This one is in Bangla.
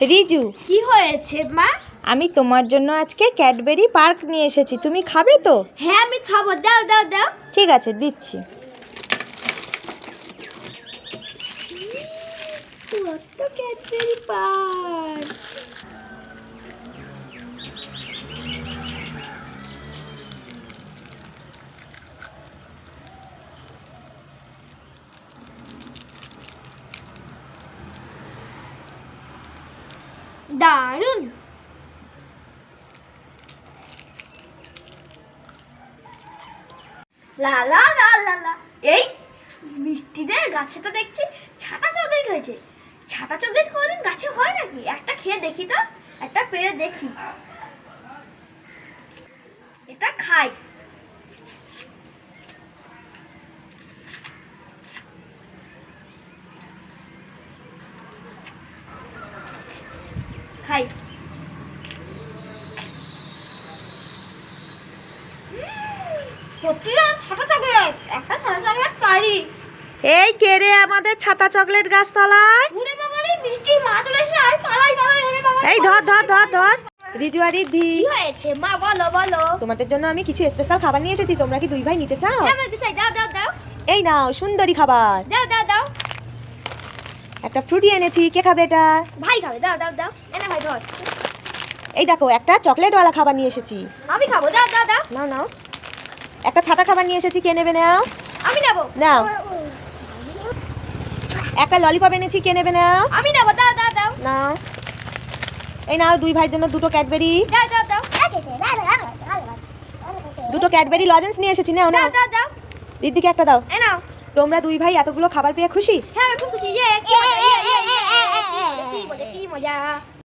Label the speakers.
Speaker 1: রিজু।
Speaker 2: কি হয়েছে মা?
Speaker 1: আমি তোমার জন্য আজকে ক্যাডবেরি পার্ক নিয়ে এসেছি। তুমি খাবে তো?
Speaker 2: হ্যাঁ আমি খাব। দাও দাও দাও।
Speaker 1: ঠিক আছে দিচ্ছি।
Speaker 2: কত ক্যাডবেরি পান দারুণ। লা লা লা লা লা। এই মিষ্টিদের গাছে তো দেখছি ছাতা চকলেট হয়েছে। ছাতা চকলেট কোনোদিন গাছে হয় নাকি? একটা খেয়ে দেখি তো, একটা পেড়ে দেখি। এটা খাই। খাই।
Speaker 1: এই কে রে আমাদের ছাতা চকলেট
Speaker 2: ওরে বাবা
Speaker 1: এই ধর ধর ধর ধর রিজু আর রিদ্ধি।
Speaker 2: কি হয়েছে মা বলো বলো।
Speaker 1: তোমাদের জন্য আমি কিছু স্পেশাল খাবার নিয়ে এসেছি। তোমরা কি দুই ভাই নিতে চাও?
Speaker 2: হ্যাঁ দাও দাও দাও।
Speaker 1: এই নাও সুন্দরী খাবার।
Speaker 2: দাও দাও দাও
Speaker 1: একটা ফ্রুটি এনেছি কে খাবে এটা?
Speaker 2: ভাই খাবে দাও দাও দাও। এনে ভাই ধর।
Speaker 1: এই দেখো একটা চকলেটওয়ালা খাবার নিয়ে এসেছি।
Speaker 2: আমি খাব দাও দাও দাও।
Speaker 1: নাও নাও। একটা ছাতা খাবার নিয়ে এসেছি কে নেবে নাও?
Speaker 2: আমি নেব।
Speaker 1: নাও। একটা ললিপপ এনেছি কে নেবে নাও?
Speaker 2: আমি নেব দাও দাও দাও।
Speaker 1: নাও। এই নাও দুই ভাইয়ের জন্য দুটো ক্যাডবেরি।
Speaker 2: দাও দাও দাও।
Speaker 1: দুটো ক্যাডবেরি লজেন্স নিয়ে এসেছি নাও নাও।
Speaker 2: দাও দাও
Speaker 1: দিদিকে একটা দাও।
Speaker 2: এ নাও।
Speaker 1: তোমরা দুই ভাই এতগুলো খাবার পেয়ে খুশি?
Speaker 2: হ্যাঁ খুব খুশি।